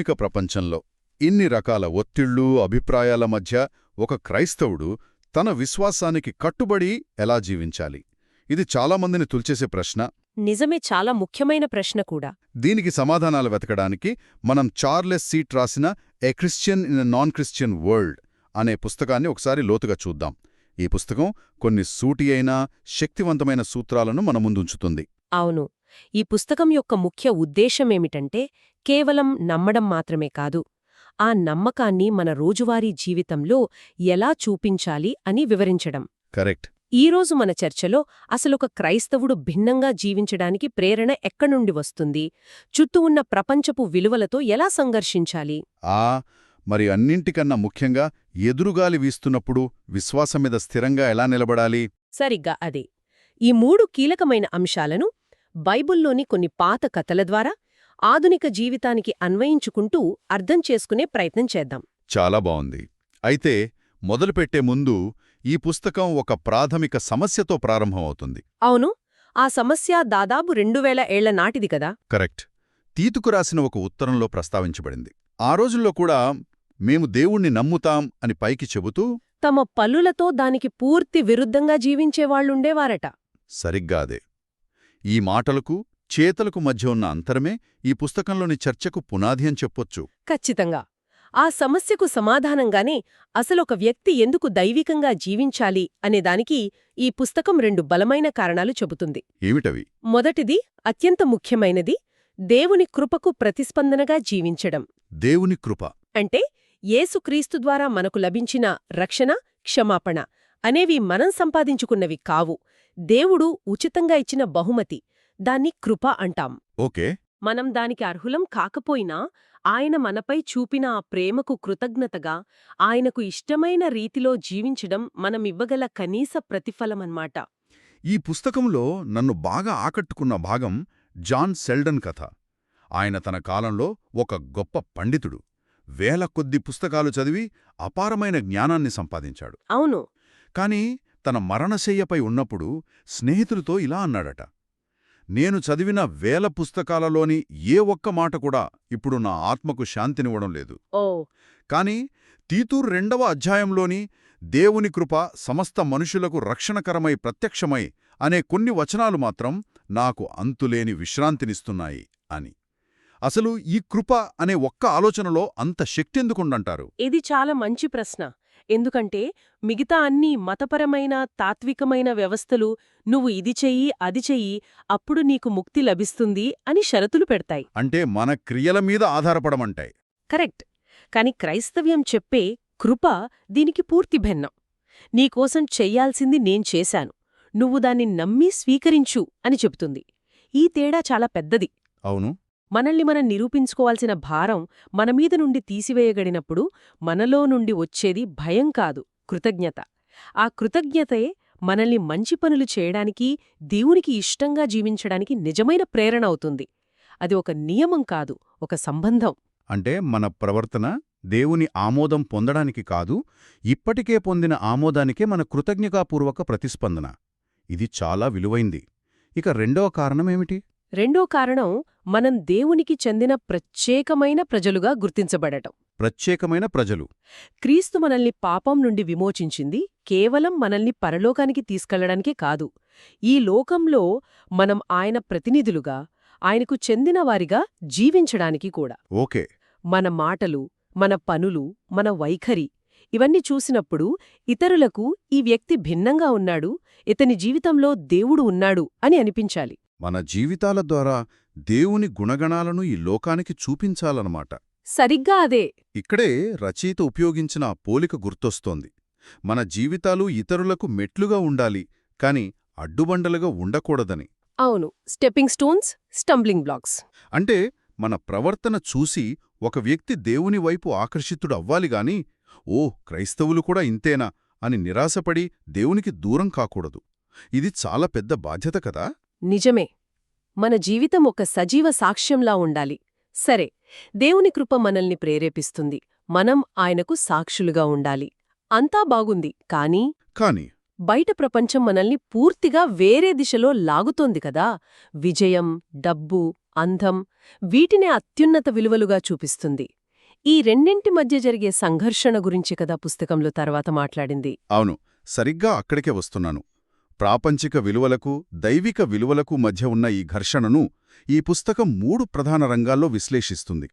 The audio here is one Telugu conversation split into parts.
ఆధునిక ప్రపంచంలో ఇన్ని రకాల ఒత్తిళ్ళు అభిప్రాయాల మధ్య ఒక క్రైస్తవుడు తన విశ్వాసానికి కట్టుబడి ఎలా జీవించాలి? ఇది చాలామందిని తుల్చేసే ప్రశ్న. నిజమే చాలా ముఖ్యమైన ప్రశ్న కూడా. దీనికి సమాధానాలు వెతకడానికి మనం చార్లెస్ సీట్ రాసిన a Christian in a non Christian world అనే పుస్తకాన్ని ఒకసారి లోతుగా చూద్దాం. ఈ పుస్తకం కొన్ని సూటి అయిన శక్తివంతమైన సూత్రాలను మన ముందుంచుతుంది. అవును. ఈ పుస్తకం యొక్క ముఖ్య ఉద్దేశమేమిటంటే కేవలం నమ్మడం మాత్రమే కాదు ఆ నమ్మకాన్ని మన రోజువారీ జీవితంలో ఎలా చూపించాలి అని వివరించడం. కరెక్ట్. ఈరోజు మన చర్చలో అసలొక క్రైస్తవుడు భిన్నంగా జీవించడానికి ప్రేరణ ఎక్కడుండి వస్తుంది? చుట్టూ ఉన్న ప్రపంచపు విలువలతో ఎలా సంఘర్షించాలి? ఆ మరి అన్నింటికన్నా ముఖ్యంగా ఎదురుగాలి వీస్తున్నప్పుడు విశ్వాసం మీద స్థిరంగా ఎలా నిలబడాలి? సరిగ్గా అదే. ఈ మూడు కీలకమైన అంశాలను బైబుల్లోని కొన్ని పాత కథల ద్వారా ఆధునిక జీవితానికి అన్వయించుకుంటూ అర్థం చేసుకునే ప్రయత్నం చేద్దాం. చాలా బావుంది. అయితే మొదలుపెట్టే ముందు ఈ పుస్తకం ఒక ప్రాథమిక సమస్యతో ప్రారంభమవుతుంది. అవును. ఆ సమస్య దాదాపు రెండు వేల ఏళ్ళ నాటిది కదా. కరెక్ట్. తీతుకు రాసిన ఒక ఉత్తరంలో ప్రస్తావించబడింది. ఆ రోజుల్లో కూడా మేము దేవుణ్ణి నమ్ముతాం అని పైకి చెబుతూ తమ పల్లులతో దానికి పూర్తి విరుద్ధంగా జీవించేవాళ్ళుండేవారట సరిగ్గా అదే. ఈ మాటలకు చేతలకు మధ్య ఉన్న అంతరమే ఈ పుస్తకంలోని చర్చకు పునాది అని చెప్పొచ్చు. ఖచ్చితంగా. ఆ సమస్యకు సమాధానంగానే అసలొక వ్యక్తి ఎందుకు దైవికంగా జీవించాలి అనేదానికి ఈ పుస్తకం రెండు బలమైన కారణాలు చెబుతుంది. ఏమిటవి? మొదటిది అత్యంత ముఖ్యమైనది దేవుని కృపకు ప్రతిస్పందనగా జీవించడం. దేవుని కృప. అంటే యేసుక్రీస్తు ద్వారా మనకు లభించిన రక్షణ క్షమాపణ అనేవి మనం సంపాదించుకున్నవి కావు. దేవుడు ఉచితంగా ఇచ్చిన బహుమతి. దాన్ని కృప అంటాం. ఓకే. మనం దానికి అర్హులం కాకపోయినా ఆయన మనపై చూపిన ఆ ప్రేమకు కృతజ్ఞతగా ఆయనకు ఇష్టమైన రీతిలో జీవించడం మనమివ్వగల కనీస ప్రతిఫలమన్నమాట ఈ పుస్తకంలో నన్ను బాగా ఆకట్టుకున్న భాగం జాన్ సెల్డన్ కథ. ఆయన తన కాలంలో ఒక గొప్ప పండితుడు. వేల కొద్ది పుస్తకాలు చదివి అపారమైన జ్ఞానాన్ని సంపాదించాడు. అవును. కాని తన మరణశయ్యపై ఉన్నప్పుడు స్నేహితులతో ఇలా అన్నాడట. నేను చదివిన వేల పుస్తకాలలోని ఏ ఒక్క మాట కూడా ఇప్పుడు నా ఆత్మకు శాంతినివ్వడం లేదు. ఓ. కాని తీతూర్ రెండవ అధ్యాయంలోని దేవుని కృప సమస్త మనుషులకు రక్షణకరమై ప్రత్యక్షమై అనే కొన్ని వచనాలు మాత్రం నాకు అంతులేని విశ్రాంతినిస్తున్నాయి అని. అసలు ఈ కృప అనే ఒక్క ఆలోచనలో అంత శక్తెందుకుండంటారు ఇది చాలా మంచి ప్రశ్న. ఎందుకంటే మిగతా అన్ని మతపరమైన తాత్వికమైన వ్యవస్థలు నువ్వు ఇది చెయ్యి అది చెయ్యి అప్పుడు నీకు ముక్తి లభిస్తుంది అని షరతులు పెడతాయి. అంటే మన క్రియల మీద ఆధారపడమంటాయి. కరెక్ట్. కాని క్రైస్తవ్యం చెప్పే కృప దీనికి పూర్తి భిన్నం. నీకోసం చెయ్యాల్సింది నేను చేశాను. నువ్వు దాన్ని నమ్మి స్వీకరించు అని చెబుతుంది. ఈ తేడా చాలా పెద్దది. అవును. మనల్ని మనం నిరూపించుకోవాల్సిన భారం మనమీద నుండి తీసివేయగడినప్పుడు మనలో నుండి వచ్చేది భయం కాదు కృతజ్ఞత. ఆ కృతజ్ఞతే మనల్ని మంచి పనులు చేయడానికి దేవునికి ఇష్టంగా జీవించడానికి నిజమైన ప్రేరణ అవుతుంది. అది ఒక నియమం కాదు ఒక సంబంధం. అంటే మన ప్రవర్తన దేవుని ఆమోదం పొందడానికి కాదు ఇప్పటికే పొందిన ఆమోదానికే మన కృతజ్ఞతాపూర్వక ప్రతిస్పందన. ఇది చాలా విలువైంది. ఇక రెండవ కారణమేమిటి రెండో కారణం మనం దేవునికి చెందిన ప్రత్యేకమైన ప్రజలుగా గుర్తించబడటం. ప్రత్యేకమైన ప్రజలు. క్రీస్తు మనల్ని పాపం నుండి విమోచించింది కేవలం మనల్ని పరలోకానికి తీసుకెళ్ళడానికే కాదు. ఈ లోకంలో మనం ఆయన ప్రతినిధులుగా ఆయనకు చెందినవారిగా జీవించడానికి కూడా. ఓకే. మన మాటలు మన పనులు మన వైఖరి ఇవన్నీ చూసినప్పుడు ఇతరులకు ఈ వ్యక్తి భిన్నంగా ఉన్నాడు ఇతని జీవితంలో దేవుడు ఉన్నాడు అని అనిపించాలి. మన జీవితాల ద్వారా దేవుని గుణగణాలను ఈ లోకానికి చూపించాలన్నమాట. సరిగ్గా అదే. ఇక్కడే రచయిత ఉపయోగించిన పోలిక గుర్తొస్తోంది. మన జీవితాలు ఇతరులకు మెట్లుగా ఉండాలి కాని అడ్డుబండలుగా ఉండకూడదని. అవును. Stepping stones stumbling blocks. అంటే మన ప్రవర్తన చూసి ఒక వ్యక్తి దేవుని వైపు ఆకర్షితుడు అవ్వాలిగాని ఓ క్రైస్తవులు కూడా ఇంతేనా అని నిరాశపడి దేవునికి దూరం కాకూడదు. ఇది చాలా పెద్ద బాధ్యత కదా? నిజమే. మన జీవితం ఒక సజీవ సాక్ష్యంలా ఉండాలి. సరే దేవుని కృప మనల్ని ప్రేరేపిస్తుంది. మనం ఆయనకు సాక్షులుగా ఉండాలి. అంతా బాగుంది కానీ కాని బయట ప్రపంచం మనల్ని పూర్తిగా వేరే దిశలో లాగుతోంది కదా. విజయం డబ్బు అందం వీటినే అత్యున్నత విలువలుగా చూపిస్తుంది. ఈ రెండింటి మధ్య జరిగే సంఘర్షణ గురించి కదా పుస్తకంలో తర్వాత మాట్లాడింది. అవును సరిగ్గా అక్కడికే వస్తున్నాను. ప్రాపంచిక విలువలకు దైవిక విలువలకు మధ్య ఉన్న ఈ ఘర్షణను ఈ పుస్తకం మూడు ప్రధాన రంగాల్లో విశ్లేషిస్తుంది.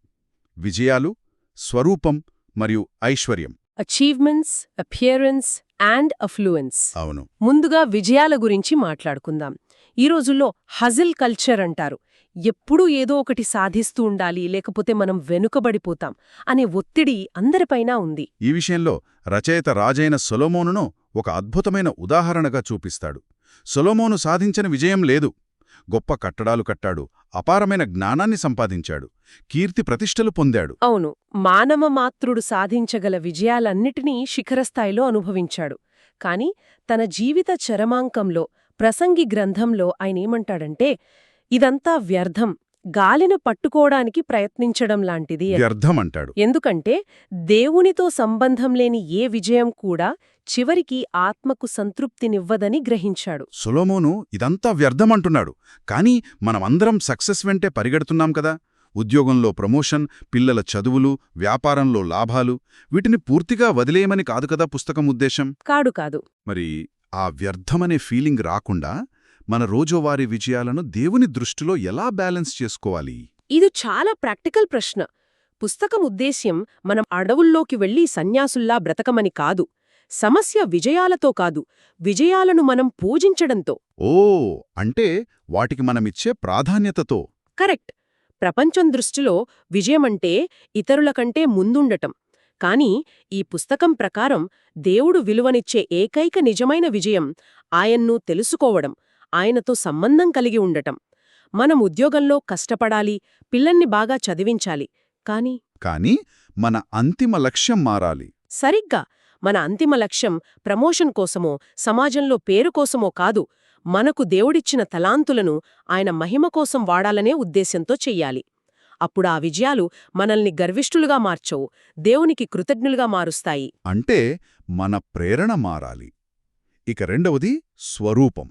విజయాలు స్వరూపం మరియు ఐశ్వర్యం. అచీవ్మెంట్స్ అపియరెన్స్ అండ్ అఫ్లూయెన్స్ అవును. ముందుగా విజయాల గురించి మాట్లాడుకుందాం. ఈ రోజుల్లో హజిల్ కల్చర్ అంటారు. ఎప్పుడూ ఏదో ఒకటి సాధిస్తూ ఉండాలి లేకపోతే మనం వెనుకబడిపోతాం అనే ఒత్తిడి అందరిపైనా ఉంది. ఈ విషయంలో రచయిత రాజైన సొలోమోనును ఒక అద్భుతమైన ఉదాహరణగా చూపిస్తాడు. సొలోమోను సాధించిన విజయం లేదు. గొప్ప కట్టడాలు కట్టాడు. అపారమైన జ్ఞానాన్ని సంపాదించాడు. కీర్తి ప్రతిష్టలు పొందాడు. అవును మానవ మాతృడు సాధించగల విజయాలన్నిటినీ శిఖరస్థాయిలో అనుభవించాడు. కాని తన జీవిత చరమాంకంలో ప్రసంగి గ్రంథంలో ఆయనేమంటాడంటే ఇదంతా వ్యర్థం. గాలిన పట్టుకోవడానికి ప్రయత్నించడం లాంటిది. వ్యర్థమంటాడు. ఎందుకంటే దేవునితో సంబంధం లేని ఏ విజయం కూడా చివరికి ఆత్మకు సంతృప్తినివ్వదని గ్రహించాడు. సొలోమోను ఇదంతా వ్యర్థమంటున్నాడు. కానీ మనమందరం సక్సెస్ వెంటే పరిగెడుతున్నాం కదా. ఉద్యోగంలో ప్రమోషన్ పిల్లల చదువులు వ్యాపారంలో లాభాలు వీటిని పూర్తిగా వదిలేయమని కాదు కదా పుస్తకం ఉద్దేశం? కాడు కాదు. మరి ఆ వ్యర్థమనే ఫీలింగ్ రాకుండా మన రోజువారీ విజయాలను దేవుని దృష్టిలో ఎలా బ్యాలెన్స్ చేసుకోవాలి? ఇది చాలా ప్రాక్టికల్ ప్రశ్న. పుస్తకం ఉద్దేశ్యం మనం అడవుల్లోకి వెళ్ళి సన్యాసుల్లా బ్రతకమని కాదు సమస్య విజయాలతో కాదు విజయాలను మనం పూజించడంతో. ఓ అంటే వాటికి మనమిచ్చే ప్రాధాన్యతతో. కరెక్ట్. ప్రపంచం దృష్టిలో విజయమంటే ఇతరుల కంటే ముందుండటం. కాని ఈ పుస్తకం ప్రకారం దేవుడు విలువనిచ్చే ఏకైక నిజమైన విజయం ఆయన్ను తెలుసుకోవడం. ఆయనతో సంబంధం కలిగి ఉండటం. మనం ఉద్యోగంలో కష్టపడాలి పిల్లల్ని బాగా చదివించాలి కాని కాని మన అంతిమ లక్ష్యం మారాలి. సరిగ్గా మన అంతిమ లక్ష్యం ప్రమోషన్ కోసమో సమాజంలో పేరు కోసమో కాదు మనకు దేవుడిచ్చిన తలాంతులను ఆయన మహిమ కోసం వాడాలనే ఉద్దేశంతో చెయ్యాలి. అప్పుడు ఆ విజయాలు మనల్ని గర్విష్ఠులుగా మార్చవు దేవునికి కృతజ్ఞులుగా మారుస్తాయి. అంటే మన ప్రేరణ మారాలి. ఇక రెండవది స్వరూపం.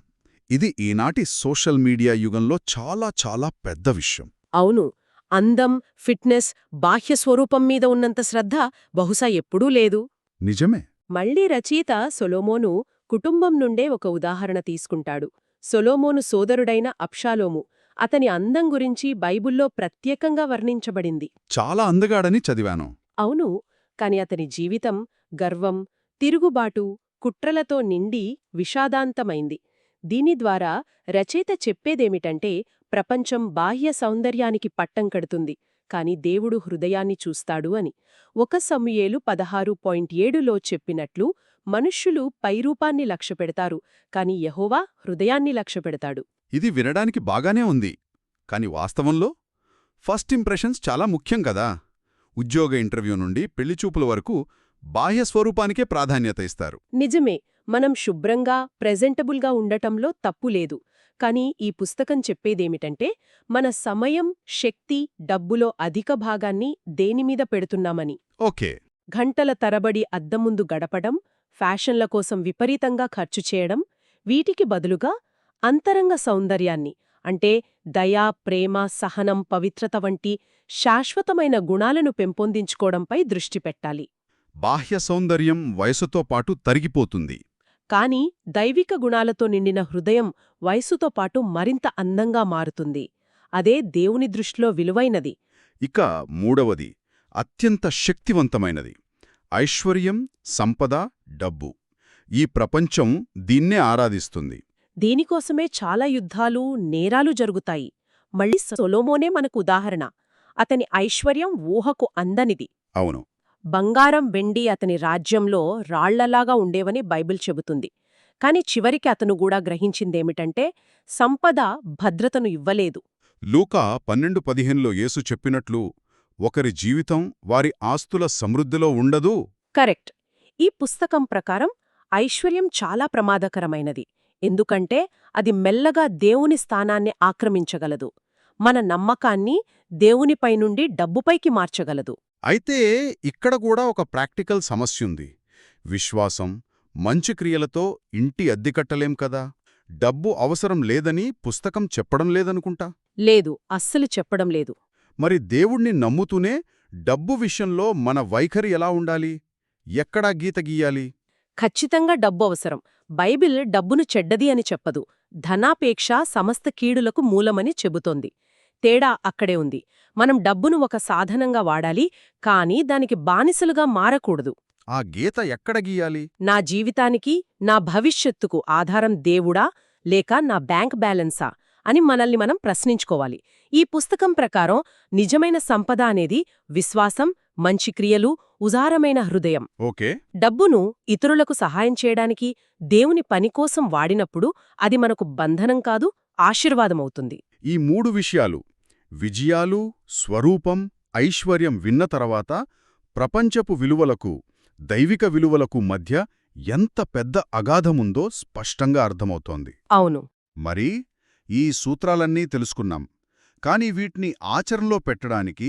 ఇది ఈనాటి సోషల్ మీడియా యుగంలో చాలా చాలా పెద్ద విషయం. అవును. అందం ఫిట్నెస్ బాహ్య స్వరూపం మీద ఉన్నంత శ్రద్ధ బహుశా ఎప్పుడూ లేదు. నిజమే. మళ్ళీ రచయిత సొలోమోను కుటుంబం నుండే ఒక ఉదాహరణ తీసుకుంటాడు. సొలోమోను సోదరుడైన అప్షాలోము. అతని అందం గురించి బైబుల్లో ప్రత్యేకంగా వర్ణించబడింది. చాలా అందగాడని చదివాను. అవును. కాని అతని జీవితం గర్వం తిరుగుబాటు కుట్రలతో నిండి విషాదాంతమైంది. దీని ద్వారా రచయిత చెప్పేదేమిటంటే ప్రపంచం బాహ్య సౌందర్యానికి పట్టం కడుతుంది. కాని దేవుడు హృదయాన్ని చూస్తాడు అని. ఒక సమూయేలు పదహారు పాయింట్ ఏడులో చెప్పినట్లు మనుష్యులు పైరూపాన్ని లక్ష్యపెడతారు కాని యహోవా హృదయాన్ని లక్ష్యపెడతాడు ఇది వినడానికి బాగానే ఉంది. కాని వాస్తవంలో ఫస్ట్ ఇంప్రెషన్స్ చాలా ముఖ్యం కదా. ఉద్యోగ ఇంటర్వ్యూ నుండి పెళ్ళిచూపుల వరకు బాహ్య స్వరూపానికే ప్రాధాన్యత ఇస్తారు. నిజమే. మనం శుభ్రంగా ప్రెజెంటబుల్గా ఉండటంలో తప్పులేదు కాని ఈ పుస్తకం చెప్పేదేమిటంటే మన సమయం శక్తి డబ్బులో అధిక భాగాన్ని దేనిమీద పెడుతున్నామని. ఓకే. గంటల తరబడి అద్దం ముందు గడపడం ఫ్యాషన్ల కోసం విపరీతంగా ఖర్చు చేయడం వీటికి బదులుగా అంతరంగ సౌందర్యాన్ని అంటే దయా ప్రేమ సహనం పవిత్రత వంటి శాశ్వతమైన గుణాలను పెంపొందించుకోవడంపై దృష్టి పెట్టాలి. బాహ్య సౌందర్యం వయసుతో పాటు తరిగిపోతుంది. కాని దైవిక గుణాలతో నిండిన హృదయం వయసుతో పాటు మరింత అందంగా మారుతుంది. అదే దేవుని దృష్టిలో విలువైనది. ఇక మూడవది అత్యంత శక్తివంతమైనది ఐశ్వర్యం సంపద డబ్బు. ఈ ప్రపంచం దీన్నే ఆరాధిస్తుంది. దీనికోసమే చాలా యుద్ధాలు నేరాలు జరుగుతాయి. మళ్ళీ సొలోమోనే మనకు ఉదాహరణ. అతని ఐశ్వర్యం ఊహకు అందనిది. అవును. బంగారం వెండి అతని రాజ్యంలో రాళ్ళలాగా ఉండేవని బైబిల్ చెబుతుంది. కాని చివరికి అతను కూడా గ్రహించిందేమిటంటే సంపద భద్రతను ఇవ్వలేదు. లూకా పన్నెండు పదిహేనులో యేసు చెప్పినట్లు ఒకరి జీవితం వారి ఆస్తుల సమృద్ధిలో ఉండదు? కరెక్ట్. ఈ పుస్తకం ప్రకారం ఐశ్వర్యం చాలా ప్రమాదకరమైనది. ఎందుకంటే అది మెల్లగా దేవుని స్థానాన్ని ఆక్రమించగలదు. మన నమ్మకాన్ని దేవునిపై నుండి డబ్బుపైకి మార్చగలదు. అయితే ఇక్కడ కూడా ఒక ప్రాక్టికల్ సమస్యుంది విశ్వాసం మంచి క్రియలతో ఇంటి అద్దె కట్టలేం కదా? డబ్బు అవసరం లేదని పుస్తకం చెప్పడం లేదనుకుంటా? లేదు అస్సలు చెప్పడం లేదు. మరి దేవుణ్ణి నమ్ముతూనే డబ్బు విషయంలో మన వైఖరి ఎలా ఉండాలి? ఎక్కడా గీత గీయాలి? ఖచ్చితంగా డబ్బు అవసరం. బైబిల్ డబ్బును చెడ్డది అని చెప్పదు. ధనాపేక్ష సమస్త కీడులకు మూలమని చెబుతోంది. తేడా అక్కడే ఉంది. మనం డబ్బును ఒక సాధనంగా వాడాలి కానీ దానికి బానిసలుగా మారకూడదు. ఆ గీత ఎక్కడ గీయాలి? నా జీవితానికి నా భవిష్యత్తుకు ఆధారం దేవుడా లేక నా బ్యాంక్ బ్యాలెన్సా అని మనల్ని మనం ప్రశ్నించుకోవాలి. ఈ పుస్తకం ప్రకారం నిజమైన సంపద అనేది విశ్వాసం మంచి క్రియలు ఉదారమైన హృదయం. ఓకే. డబ్బును ఇతరులకు సహాయం చేయడానికి దేవుని పనికోసం వాడినప్పుడు అది మనకు బంధనం కాదు ఆశీర్వాదమవుతుంది. ఈ మూడు విషయాలు విజయాలు స్వరూపం ఐశ్వర్యం విన్న తర్వాత ప్రపంచపు విలువలకు దైవిక విలువలకు మధ్య ఎంత పెద్ద అగాధముందో స్పష్టంగా అర్థమవుతోంది. అవును. మరి ఈ సూత్రాలన్నీ తెలుసుకున్నాం. కాని వీటిని ఆచరణలో పెట్టడానికి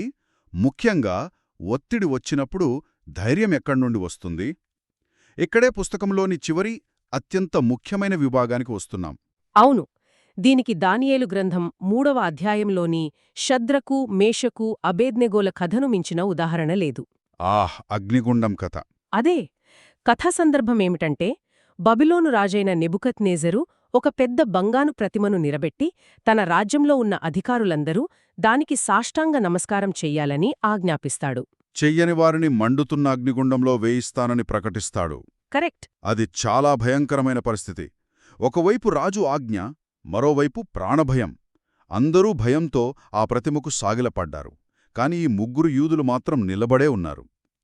ముఖ్యంగా ఒత్తిడి వచ్చినప్పుడు ధైర్యం ఎక్కడ్నుండి వస్తుంది? ఇక్కడే పుస్తకంలోని చివరి అత్యంత ముఖ్యమైన విభాగానికి వస్తున్నాం. అవును. దీనికి దానియేలు గ్రంథం మూడవ అధ్యాయంలోని శద్రకు మేషకు అబేద్నెగోల కథను మించిన ఉదాహరణ లేదు. ఆహ్ అగ్నిగుండం కథ. అదే కథా సందర్భమేమిటంటే బబిలోను రాజైన నెబుకత్నేజరు ఒక పెద్ద బంగాను ప్రతిమను నిలబెట్టి తన రాజ్యంలో ఉన్న అధికారులందరూ దానికి సాష్టాంగ నమస్కారం చెయ్యాలని ఆజ్ఞాపిస్తాడు. చెయ్యని వారిని మండుతున్న అగ్నిగుండంలో వేయిస్తానని ప్రకటిస్తాడు. కరెక్ట్. అది చాలా భయంకరమైన పరిస్థితి. ఒకవైపు రాజు ఆజ్ఞ మరోవైపు ప్రాణభయం. అందరూ భయంతో ఆ ప్రతిమకు సాగిలపడ్డారు. కాని ఈ ముగ్గురు యూదులు మాత్రం నిలబడే ఉన్నారు.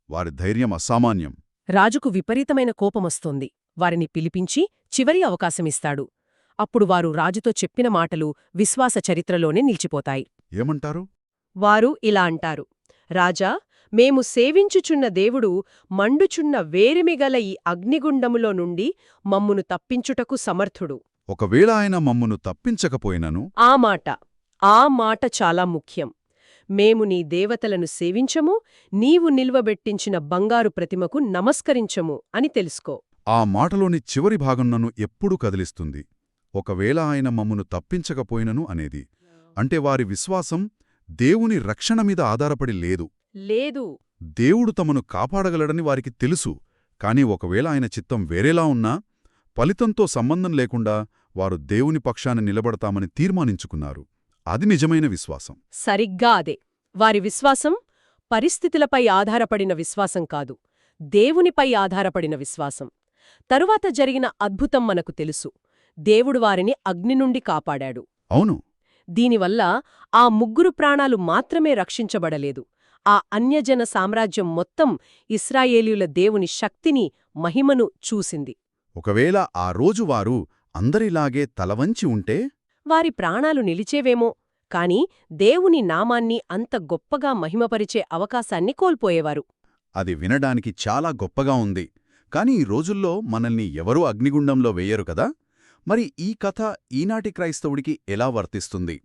వారి ధైర్యం అసామాన్యం. రాజుకు విపరీతమైన కోపమొస్తోంది. వారిని పిలిపించి చివరి అవకాశమిస్తాడు. అప్పుడు వారు రాజుతో చెప్పిన మాటలు విశ్వాస చరిత్రలోనే నిలిచిపోతాయి. ఏమంటారు? వారు ఇలా అంటారు. రాజా మేము సేవించుచున్న దేవుడు మండుచున్న వేరిమిగల ఈ అగ్నిగుండములో నుండి మమ్మును తప్పించుటకు సమర్థుడు. ఒకవేళ ఆయన మమ్మును తప్పించకపోయినను? ఆ మాట ఆ మాట చాలా ముఖ్యం. మేము నీ దేవతలను సేవించము నీవు నిల్వబెట్టించిన బంగారు ప్రతిమకు నమస్కరించము అని తెలుసుకో. ఆ మాటలోని చివరి భాగం నన్ను ఎప్పుడూ కదిలిస్తుంది. ఒకవేళ ఆయన మమ్మును తప్పించకపోయినను అనేది. అంటే వారి విశ్వాసం దేవుని రక్షణ మీద ఆధారపడి లేదు. లేదు. దేవుడు తమను కాపాడగలడని వారికి తెలుసు. కాని ఒకవేళ ఆయన చిత్తం వేరేలా ఉన్నా ఫలితంతో సంబంధం లేకుండా వారు దేవుని పక్షాన నిలబడతామని తీర్మానించుకున్నారు. అది నిజమైన విశ్వాసం. సరిగ్గా అదే. వారి విశ్వాసం పరిస్థితులపై ఆధారపడిన విశ్వాసం కాదు. దేవునిపై ఆధారపడిన విశ్వాసం. తరువాత జరిగిన అద్భుతం మనకు తెలుసు. దేవుడు వారిని అగ్ని నుండి కాపాడాడు. అవును. దీనివల్ల ఆ ముగ్గురు ప్రాణాలు మాత్రమే రక్షించబడలేదు. ఆ అన్యజన సామ్రాజ్యం మొత్తం ఇస్రాయేలీయుల దేవుని శక్తిని మహిమను చూసింది. ఒకవేళ ఆ రోజు వారు అందరిలాగే తలవంచి ఉంటే? వారి ప్రాణాలు నిలిచేవేమో కాని దేవుని నామాన్ని అంత గొప్పగా మహిమపరిచే అవకాశాన్ని కోల్పోయేవారు. అది వినడానికి చాలా గొప్పగా ఉంది. కాని ఈ రోజుల్లో మనల్ని ఎవరూ అగ్నిగుండంలో వేయరు కదా? మరి ఈ కథ ఈనాటి క్రైస్తవుడికి ఎలా వర్తిస్తుంది?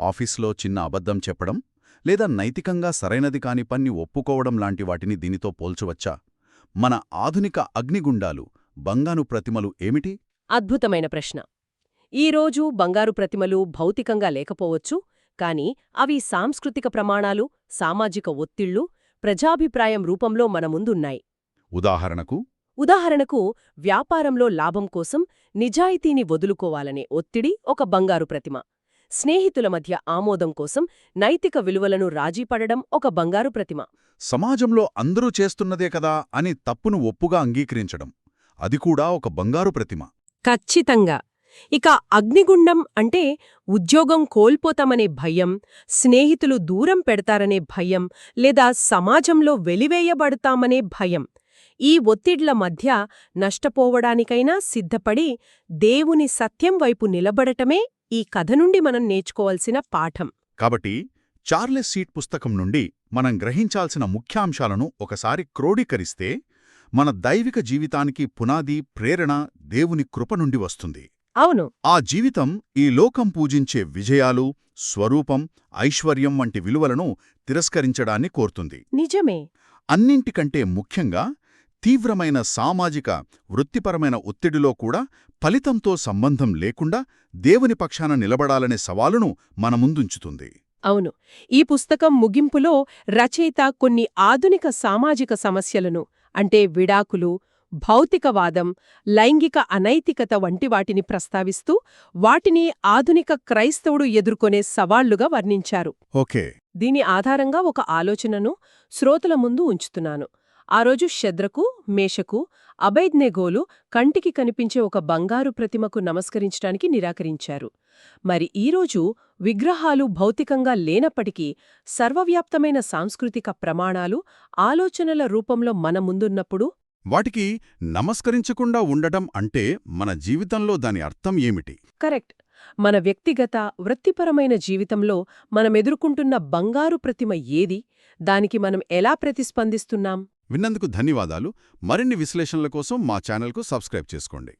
ఆఫీస్లో చిన్న అబద్ధం చెప్పడం లేదా నైతికంగా సరైనది కాని పన్ని ఒప్పుకోవడం లాంటి వాటిని దీనితో పోల్చవచ్చా? మన ఆధునిక అగ్నిగుండాలు బంగాను ప్రతిమలు ఏమిటి? అద్భుతమైన ప్రశ్న. ఈరోజు బంగారు ప్రతిమలు భౌతికంగా లేకపోవచ్చు కాని అవి సాంస్కృతిక ప్రమాణాలు సామాజిక ఒత్తిళ్ళు ప్రజాభిప్రాయం రూపంలో మన ముందున్నాయి. ఉదాహరణకు? ఉదాహరణకు వ్యాపారంలో లాభం కోసం నిజాయితీని వదులుకోవాలనే ఒత్తిడి ఒక బంగారు ప్రతిమ. స్నేహితుల మధ్య ఆమోదం కోసం నైతిక విలువలను రాజీపడడం ఒక బంగారు ప్రతిమ. సమాజంలో అందరూ చేస్తున్నదే కదా అని తప్పును ఒప్పుగా అంగీకరించడం. అది కూడా ఒక బంగారు ప్రతిమ. ఖచ్చితంగా. ఇక అగ్నిగుండం అంటే ఉద్యోగం కోల్పోతామనే భయం స్నేహితులు దూరం పెడతారనే భయం లేదా సమాజంలో వెలివేయబడతామనే భయం. ఈ ఒత్తిడ్ల మధ్య నష్టపోవడానికైనా సిద్ధపడి దేవుని సత్యం వైపు నిలబడటమే ఈ కథ నుండి మనం నేర్చుకోవలసిన పాఠం. కాబట్టి చార్లెస్ సీట్ పుస్తకం నుండి మనం గ్రహించాల్సిన ముఖ్యాంశాలను ఒకసారి క్రోడీకరిస్తే మన దైవిక జీవితానికి పునాది ప్రేరణ దేవుని కృప నుండి వస్తుంది. అవును. ఆ జీవితం ఈ లోకం పూజించే విజయాలు స్వరూపం ఐశ్వర్యం వంటి విలువలను తిరస్కరించడాన్ని కోరుతుంది. నిజమే. అన్నింటికంటే ముఖ్యంగా తీవ్రమైన సామాజిక వృత్తిపరమైన ఒత్తిడిలో కూడా ఫలితంతో సంబంధం లేకుండా దేవుని పక్షాన నిలబడాలనే సవాలును మన ముందుంచుతుంది. అవును. ఈ పుస్తకం ముగింపులో రచయిత కొన్ని ఆధునిక సామాజిక సమస్యలను అంటే విడాకులు భౌతికవాదం లైంగిక అనైతికత వంటి వాటిని ప్రస్తావిస్తూ వాటిని ఆధునిక క్రైస్తవుడు ఎదుర్కొనే సవాళ్ళుగా వర్ణించారు. ఓకే. దీని ఆధారంగా ఒక ఆలోచనను శ్రోతల ముందు ఉంచుతున్నాను. ఆ రోజు శద్రకు మేషకు అబైద్నెగోలు కంటికి కనిపించే ఒక బంగారు ప్రతిమకు నమస్కరించడానికి నిరాకరించారు. మరి ఈరోజు విగ్రహాలు భౌతికంగా లేనప్పటికీ సర్వవ్యాప్తమైన సాంస్కృతిక ప్రమాణాలు ఆలోచనల రూపంలో మన ముందున్నప్పుడు? వాటికి నమస్కరించకుండా ఉండటం అంటే మన జీవితంలో దాని అర్థం ఏమిటి? కరెక్ట్. మన వ్యక్తిగత వృత్తిపరమైన జీవితంలో మనం ఎదుర్కొంటున్న బంగారు ప్రతిమ ఏది? దానికి మనం ఎలా ప్రతిస్పందిస్తున్నాం? విన్నందుకు ధన్యవాదాలు. మరిన్ని విశ్లేషణల కోసం మా ఛానల్కు సబ్స్క్రైబ్ చేసుకోండి.